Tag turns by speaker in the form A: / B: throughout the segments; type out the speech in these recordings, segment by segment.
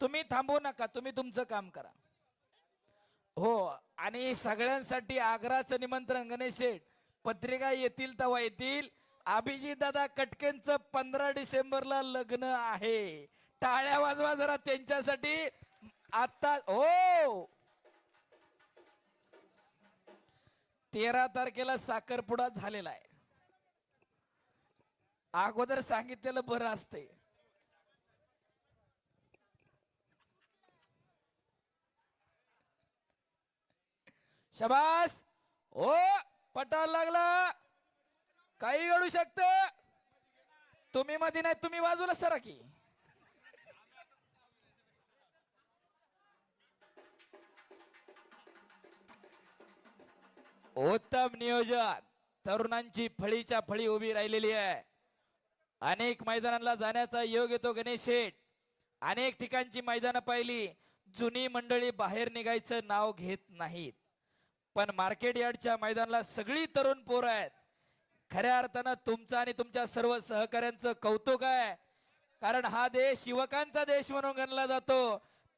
A: तुम्ही थांबू नका तुम्ही तुमचं काम करा. हो आणि सगळ्यांसाठी आग्राचं निमंत्रण गणेश शेठ पत्रिका येतील तेव्हा येतील. अभिजित दादा कटकेंचं पंधरा डिसेंबरला लग्न आहे. टाळ्या वाजवा जरा त्यांच्यासाठी. आता हो! तेरा तारखेला साखरपुडा झालेला आहे. अगोदर सांगितलेलं बरं असतंय. शबास. ओ पटायला लागला. काही घडू शकत. तुम्ही मध्ये नाही तुम्ही बाजूला सरा की. उत्तम नियोजन. तरुणांची फळीच्या फळी उभी राहिलेली आहे. अनेक मैदानांना जाण्याचा योग येतो गणेश शेठ. अनेक ठिकाणची मैदानं पाहिली. जुनी मंडळी बाहेर निघायचं नाव घेत नाहीत. पण मार्केट यार्डच्या मैदानाला सगळी तरुण पोरं आहेत. खऱ्या अर्थानं तुमचं आणि तुमच्या सर्व सहकाऱ्यांचं कौतुक आहे. कारण हा देश युवकांचा देश म्हणून गणला जातो.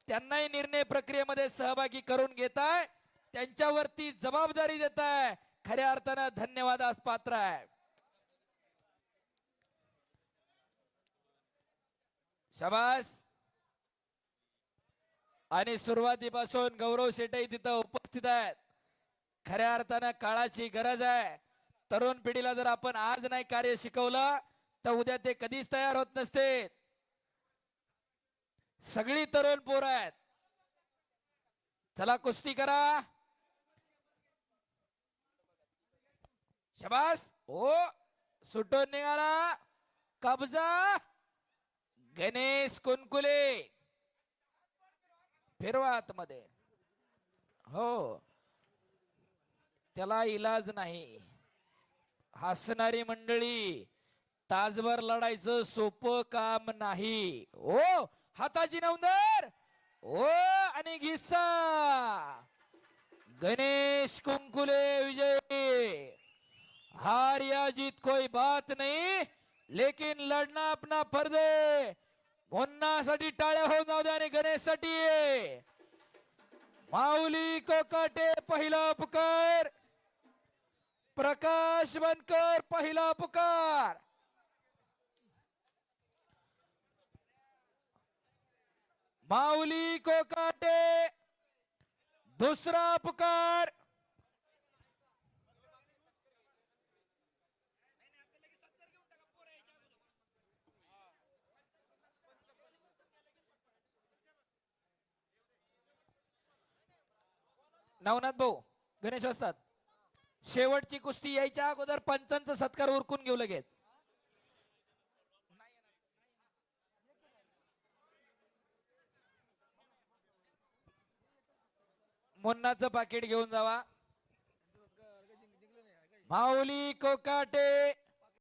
A: त्यांनाही निर्णय प्रक्रियेमध्ये सहभागी करून घेताय त्यांच्यावरती जबाबदारी देताय खऱ्या अर्थानं धन्यवादास पात्र आहे. शबास. आणि सुरुवातीपासून गौरव शेटही तिथं उपस्थित आहेत. खऱ्या अर्थानं काळाची गरज आहे. तरुण पिढीला जर आपण आज नाही कार्य शिकवलं तर उद्या ते कधीच तयार होत नसते सगळी तरुण पोर आहेत. चला कुस्ती करा. शबास. ओ सुटून निघाला. कब्जा. गणेश कुनकुले. फिरवा आतमध्ये. हो. त्याला इलाज नाही. हसणारी मंडळी तासभर लढायचं सोपं काम नाही. ओ हाताची नवंदर! ओ आणि घिस्सा! गणेश कुंकुले विजय! हार या जीत कोई बात नाही लेकिन लढना अपना फर्ज मुन्नासाठी टाळ्या होऊन जाऊ द्या आणि गणेशसाठी माऊली कोकाटे पहिला पुकार प्रकाश बनकर पहिला पुकार. माऊली कोकाटे दुसरा पुकार. नवनाथ भाऊ गणेश असतात शेवटची कुस्ती यायच्या अगोदर पंचांचा सत्कार उरकून घेऊ लगेच. मुन्नाचं पाकिट घेऊन जावा. माऊली कोकाटे.